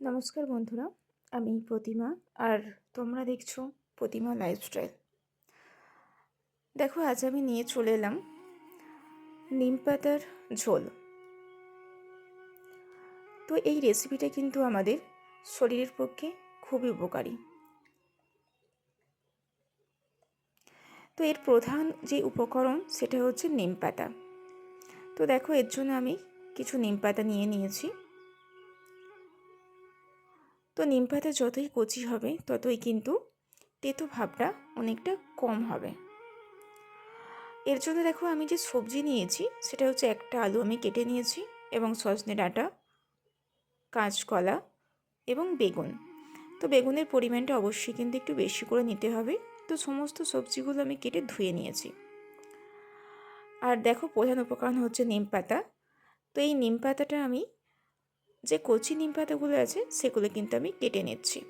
নমস্কার বন্ধুরা, আমি প্রতিমা আর তোমরা দেখছ প্রতিমা লাইফস্টাইল দেখো, আজ আমি নিয়ে চলে এলাম নিম পাতার ঝোল। তো এই রেসিপিটা কিন্তু আমাদের শরীরের পক্ষে খুবই উপকারী। তো এর প্রধান যে উপকরণ, সেটা হচ্ছে নিম পাতা। তো দেখো, এর জন্য আমি কিছু নিম পাতা নিয়ে নিয়েছি। তো নিম পাতা যতই কচি হবে, ততই কিন্তু তেতো ভাবটা অনেকটা কম হবে। এর জন্য দেখো আমি যে সবজি নিয়েছি, সেটা হচ্ছে একটা আলু আমি কেটে নিয়েছি এবং সজনে ডাঁটা, কাঁচকলা এবং বেগুন। তো বেগুনের পরিমাণটা অবশ্যই কিন্তু একটু বেশি করে নিতে হবে। তো সমস্ত সবজিগুলো আমি কেটে ধুয়ে নিয়েছি। আর দেখো প্রধান উপকরণ হচ্ছে নিম পাতা। তো এই নিম পাতাটা আমি যে কচি নিম পাতাগুলো আছে, সেগুলো কিন্তু আমি কেটে নিচ্ছি।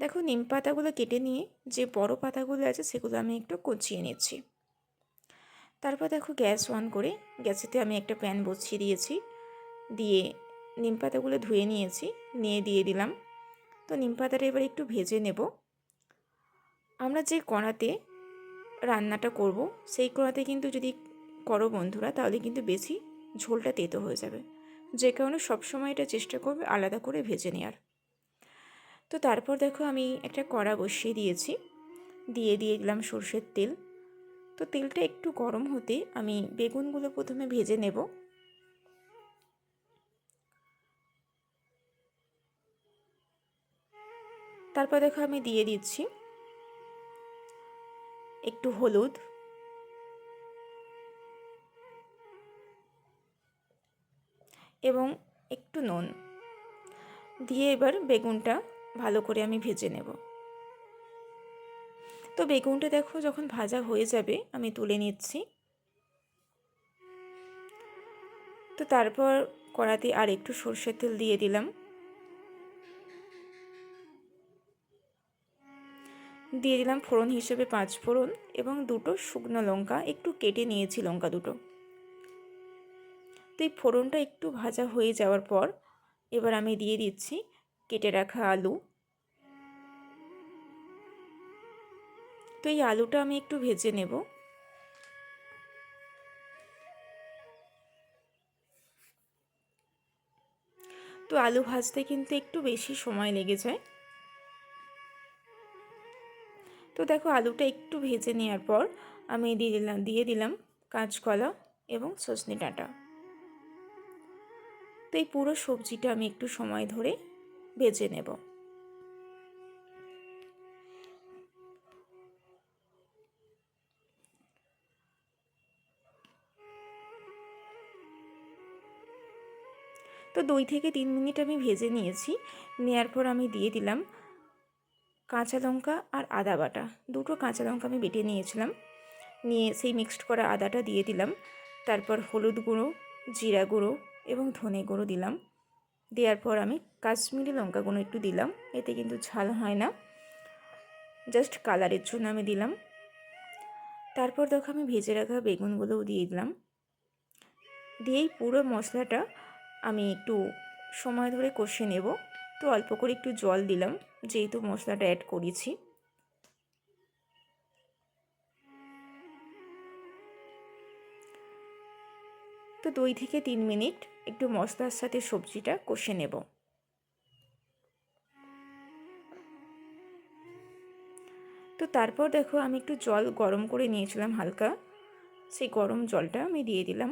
দেখো, নিম পাতাগুলো কেটে নিয়ে যে বড় পাতাগুলো আছে, সেগুলো আমি একটু কচিয়ে নিচ্ছি। তারপর দেখো, গ্যাস অন করে, গ্যাসেতে আমি একটা প্যান বসিয়ে দিয়েছি। দিয়ে নিম পাতাগুলো ধুয়ে নিয়েছি, নিয়ে দিয়ে দিলাম। তো নিম পাতাটা এবার একটু ভেজে নেব। আমরা যে কড়াতে রান্নাটা করব। সেই কড়াতে কিন্তু যদি করো বন্ধুরা, তাহলে কিন্তু বেশি ঝোলটা তেতো হয়ে যাবে। যে কারণে সবসময় এটা চেষ্টা করবে আলাদা করে ভেজে নেওয়ার তো তারপর দেখো আমি একটা কড়া বসিয়ে দিয়েছি। দিয়ে দিয়ে দিলাম সর্ষের তেল। তো তেলটা একটু গরম হতে আমি বেগুনগুলো প্রথমে ভেজে নেব। তারপর দেখো আমি দিয়ে দিচ্ছি একটু হলুদ। এবং একটু নুন। দিয়ে এবার বেগুনটা ভালো করে আমি ভেজে নেব। তো বেগুনটা দেখো যখন ভাজা হয়ে যাবে, আমি তুলে নিচ্ছি। তো তারপর কড়াতে আর একটু সর্ষের তেল দিয়ে দিলাম। দিয়ে দিলাম ফোড়ন হিসেবে পাঁচ ফোড়ন এবং দুটো শুকনো লঙ্কা, একটু কেটে নিয়েছি লঙ্কা দুটো। তো এই ফোড়নটা একটু ভাজা হয়ে যাওয়ার পর এবার আমি দিয়ে দিচ্ছি কেটে রাখা আলু। তো এই আলুটা আমি একটু ভেজে নেব। তো আলু ভাজতে কিন্তু একটু বেশি সময় লেগে যায়। তো দেখো আলুটা একটু ভেজে নেওয়ার পর আমি দিয়ে দিলাম দিয়ে দিলাম কাঁচকলা এবং সজনে ডাঁটা। তো এই পুরো সবজিটা আমি একটু সময় ধরে ভেজে নেব। তো দুই থেকে তিন মিনিট আমি ভেজে নিয়েছি নেওয়ার পর আমি দিয়ে দিলাম কাঁচা লঙ্কা আর আদা বাটা। দুটো কাঁচা লঙ্কা আমি বেটে নিয়েছিলাম। নিয়ে সেই মিক্সড করা আদাটা দিয়ে দিলাম। তারপর হলুদ গুঁড়ো, জিরা গুঁড়ো এবং ধনে গুঁড়ো দিলাম। দেওয়ার পর আমি কাশ্মীরি লঙ্কা গুঁড়ো একটু দিলাম। এতে কিন্তু ঝাল হয় না। জাস্ট কালারের জন্য আমি দিলাম। তারপর দেখো আমি ভেজে রাখা বেগুনগুলোও দিয়ে দিলাম। দিয়েই পুরো মশলাটা আমি একটু সময় ধরে কষে নেব। তো অল্প করে একটু জল দিলাম, যেহেতু মশলাটা অ্যাড করেছি। তো দুই থেকে তিন মিনিট একটু মশলার সাথে সবজিটা কষে নেব। তো তারপর দেখো আমি একটু জল গরম করে নিয়েছিলাম হালকা, সেই গরম জলটা আমি দিয়ে দিলাম।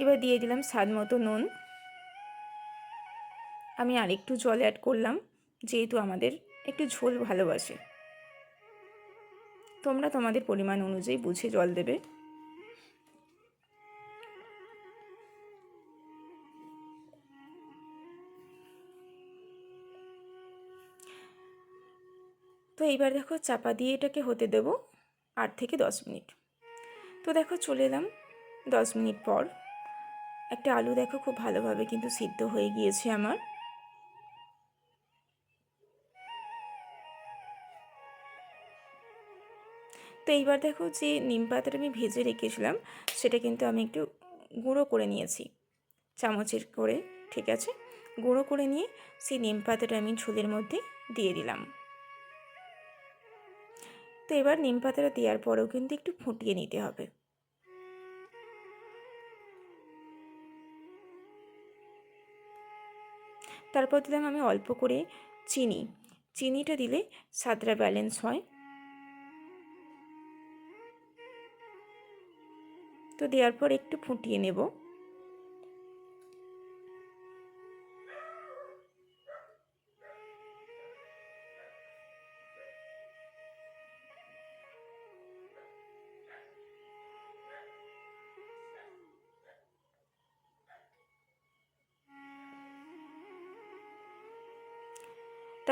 এবার দিয়ে দিলাম স্বাদ মতো নুন। আমি আরেকটু জল অ্যাড করলাম, যেহেতু আমাদের একটু ঝোল ভালোবাসে। তোমরা তোমাদের পরিমাণ অনুযায়ী বুঝে জল দেবে। তো এইবার দেখো চাপা দিয়ে এটাকে হতে দেব আট থেকে দশ মিনিট। তো দেখো চলে এলাম দশ মিনিট পর। একটা আলু দেখো খুব ভালোভাবে কিন্তু সিদ্ধ হয়ে গিয়েছে আমার। তো এইবার দেখো যে নিম পাতাটা আমি ভেজে রেখেছিলাম, সেটা কিন্তু আমি একটু গুঁড়ো করে নিয়েছি, চামচের করে, ঠিক আছে? গুঁড়ো করে নিয়ে সেই নিম পাতাটা আমি ঝোলের মধ্যে দিয়ে দিলাম। তো এবার নিম পাতাটা দেওয়ার পরেও কিন্তু একটু ফুটিয়ে নিতে হবে। তারপর দিলাম আমি অল্প করে চিনি। চিনিটা দিলে স্বাদটা ব্যালেন্স হয়। তো দেওয়ার পর একটু ফুটিয়ে নেব।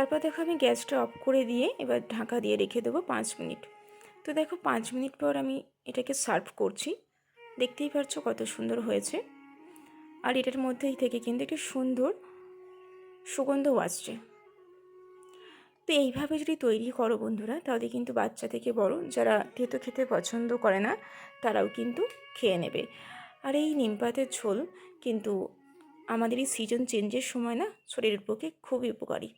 তারপর দেখো আমি গ্যাসটা অফ করে দিয়ে এবার ঢাকা দিয়ে রেখে দেবো পাঁচ মিনিট। তো দেখো পাঁচ মিনিট পর আমি এটাকে সার্ভ করছি। দেখতেই পাচ্ছ কত সুন্দর হয়েছে। আর এটার মধ্যেই থেকে কিন্তু একটা সুন্দর সুগন্ধও আসছে। তো এইভাবে যদি তৈরি করো বন্ধুরা, তাহলে কিন্তু বাচ্চা থেকে বড়, যারা তেতো খেতে পছন্দ করে না, তারাও কিন্তু খেয়ে নেবে। আর এই নিম পাতের ঝোল কিন্তু আমাদের এই সিজন চেঞ্জের সময় না, শরীরের পক্ষে খুবই উপকারী।